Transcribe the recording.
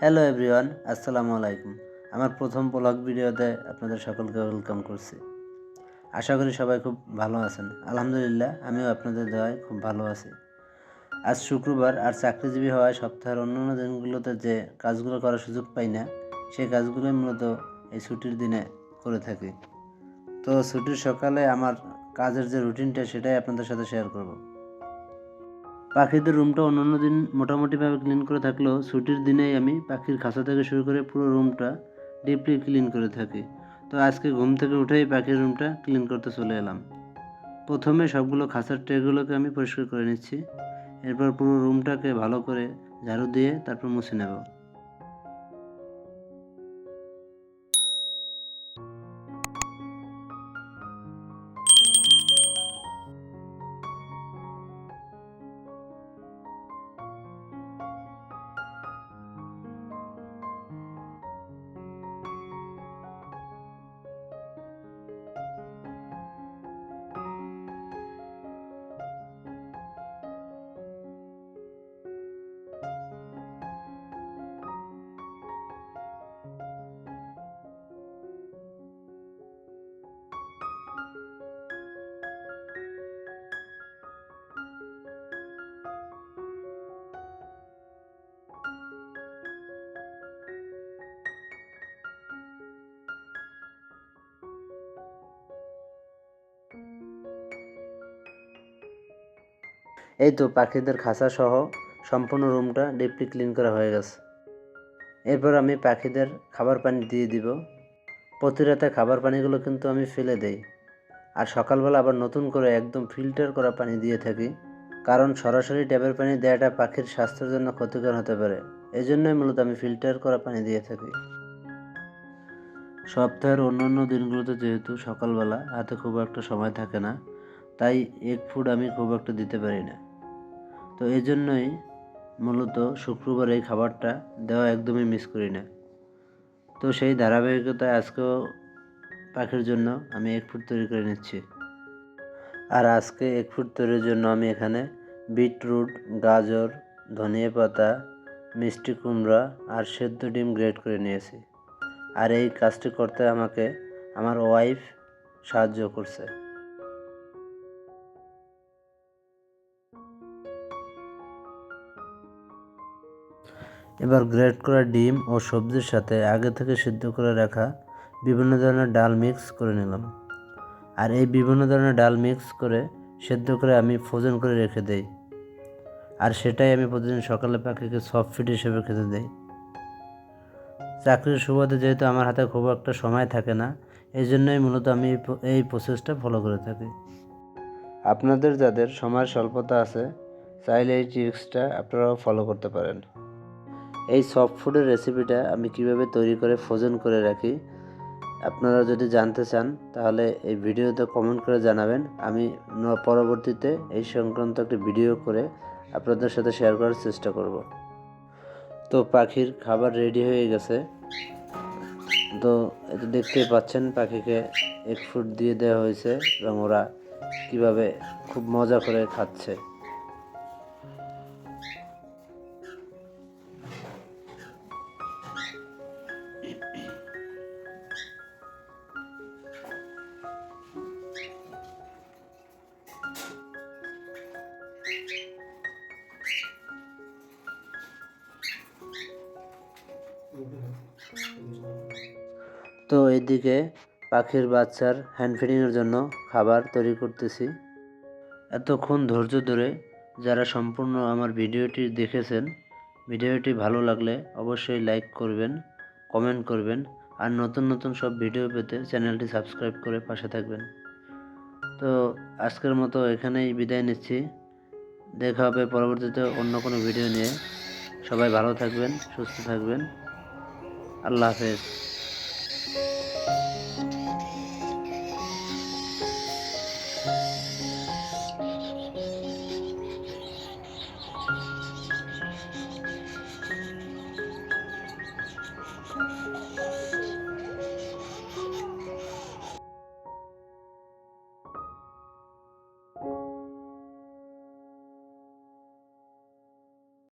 Hello everyone আসসালামু আলাইকুম। আমার প্রথম ব্লগ ভিডিওতে আপনাদের সকলকে ওয়েলকাম করছি। আশা করি সবাই খুব ভালো আছেন। আলহামদুলিল্লাহ, আমিও আপনাদের দোয়ায় খুব ভালো আছি। আজ শুক্রবার আর চাকরিজীবী হওয়ায় সপ্তাহের অন্যান্য দিনগুলোতে যে কাজগুলো করার সুযোগ পাই না সেই কাজগুলোই মূলত এই ছুটির দিনে করে থাকি। তো ছুটির সকালে আমার কাজের যে রুটিনটা সেটাই আপনাদের সাথে শেয়ার করব। পাখিদের রুমটা অন্য অন্য দিন মোটামুটিভাবে ক্লিন করে থাকলেও ছুটির দিনেই আমি পাখির খাঁচা থেকে শুরু করে পুরো রুমটা ডিপলি ক্লিন করে থাকি। তো আজকে ঘুম থেকে উঠেই পাখির রুমটা ক্লিন করতে চলে এলাম। প্রথমে সবগুলো খাঁচার ট্রেগুলোকে আমি পরিষ্কার করে নিচ্ছি। এরপর পুরো রুমটাকে ভালো করে ঝাড়ু দিয়ে তারপর মুছে নেব। এই তো পাখিদের খাঁচা সহ সম্পূর্ণ রুমটা ডিপলি ক্লিন করা হয়ে গেছে। এরপর আমি পাখিদের খাবার পানি দিয়ে দিব। প্রতি রাতে খাবার পানিগুলো কিন্তু আমি ফেলে দেই। আর সকালবেলা আবার নতুন করে একদম ফিল্টার করা পানি দিয়ে থাকি। কারণ সরাসরি ট্যাপের পানি দেওয়াটা পাখির স্বাস্থ্যের জন্য ক্ষতিকর হতে পারে। এই জন্যই মূলত আমি ফিল্টার করা পানি দিয়ে থাকি। সপ্তাহের অন্যান্য দিনগুলোতে যেহেতু সকালবেলা হাতে খুব একটা সময় থাকে না, তাই এগ ফুড আমি খুব একটা দিতে পারি না। তো এই জন্যই মূলত শুক্রবার এই খাবারটা দেওয়া একদমই মিস করি না। তো সেই ধারাবাহিকতায় আজকেও পাখির জন্য আমি এক ফুট তৈরি করে নিচ্ছি। আর আজকে এক ফুট তৈরির জন্য আমি এখানে বিটরুট, গাজর, ধনিয়া পাতা, মিষ্টি কুমড়া আর সেদ্ধ ডিম গ্রেড করে নিয়েছি। আর এই কাজটি করতে আমাকে আমার ওয়াইফ সাহায্য করছে। এবার গ্রেট করা ডিম ও সবজির সাথে আগে থেকে সিদ্ধ করে রাখা বিভিন্ন ধরনের ডাল মিক্স করে নিলাম। আর এই বিভিন্ন ধরনের ডাল মিক্স করে সেদ্ধ করে আমি ফ্রোজেন করে রেখে দেই। আর সেটাই আমি প্রতিদিন সকালে পাখিকে সফট ফিড হিসেবে খেতে দেই। চাকরির সুবাদে যেহেতু আমার হাতে খুব একটা সময় থাকে না এই জন্যই মূলত আমি এই প্রসেসটা ফলো করে থাকি। আপনাদের যাদের সময়ের স্বল্পতা আছে, চাইলে এই ট্রিক্সটা আপনারাও ফলো করতে পারেন। এই সফট ফুডের রেসিপিটা আমি কীভাবে তৈরি করে ফ্রোজেন করে রাখি, আপনারা যদি জানতে চান, তাহলে এই ভিডিওতে কমেন্ট করে জানাবেন। আমি পরবর্তীতে এই সংক্রান্ত একটা ভিডিও করে আপনাদের সাথে শেয়ার করার চেষ্টা করব। তো পাখির খাবার রেডি হয়ে গেছে। তো এটা দেখতেই পাচ্ছেন, পাখিকে এক ফুট দিয়ে দেওয়া হয়েছে এবং ওরা কীভাবে খুব মজা করে খাচ্ছে। তো এদিকে পাখির বাচ্চার হ্যান্ড ফিডিংয়ের জন্য খাবার তৈরি করতেছি। এতক্ষণ ধৈর্য ধরে যারা সম্পূর্ণ আমার ভিডিওটি দেখেছেন, ভিডিওটি ভালো লাগলে অবশ্যই লাইক করবেন কমেন্ট করবেন, আর নতুন নতুন সব ভিডিও পেতে চ্যানেলটি সাবস্ক্রাইব করে পাশে থাকবেন। তো আজকের মতো এখানেই বিদায় নিচ্ছি। দেখা হবে পরবর্তীতে অন্য কোনো ভিডিও নিয়ে। সবাই ভালো থাকবেন, সুস্থ থাকবেন। আল্লাহ হাফেজ।